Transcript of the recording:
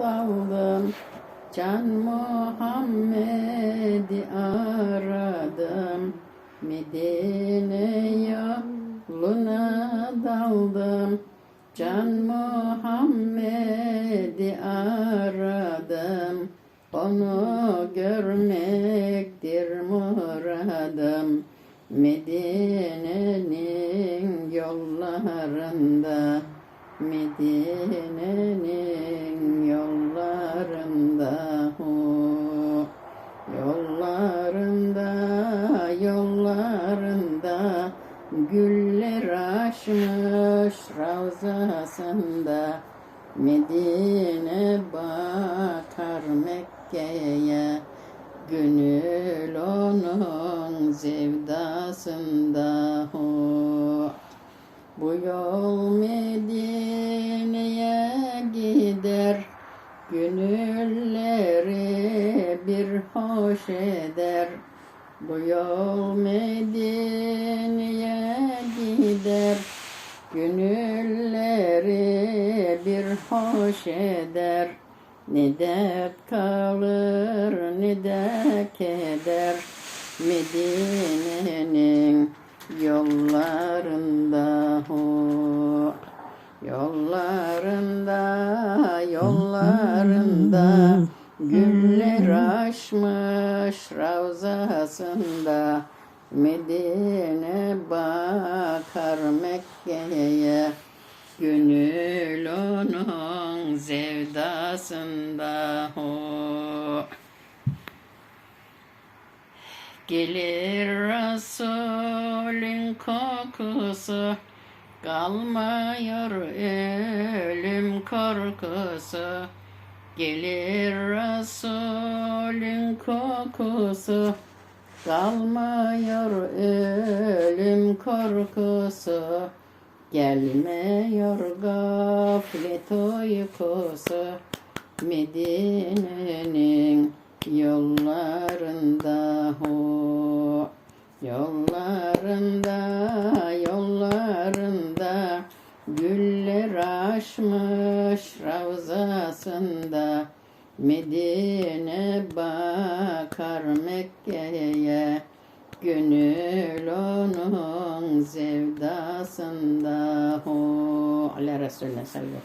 daldım Can Muhammed'i aradım. Medine yoluna daldım. Can Muhammed'i aradım. Onu görmektir muradım. Medine'nin yollarında Medine'nin açmış ravzasında Medine bakar Mekke'ye. Gönül onun zevdasında hu bu yol Medine'ye gider. Gönülleri bir hoş eder. Bu yol Medine'ye Gönülleri bir hoş eder. Ne dert kalır ne de keder. Medine'nin yollarında hu Yollarında, yollarında Güller açmış ravzasında Medine bakar Mekke'ye Gönül onun zevdasında hu Gelir Resulün kokusu Kalmıyor ölüm korkusu. Gelir Resulün kokusu Kalmıyor ölüm korkusu. Gelmiyor gaflet uykusu. Medine'nin yollarında hu. Yollarında, yollarında Güller açmış ravzasında Medine bakar Mekke'ye Gönül onun zevdasında hu Ala Resulüne sallallahu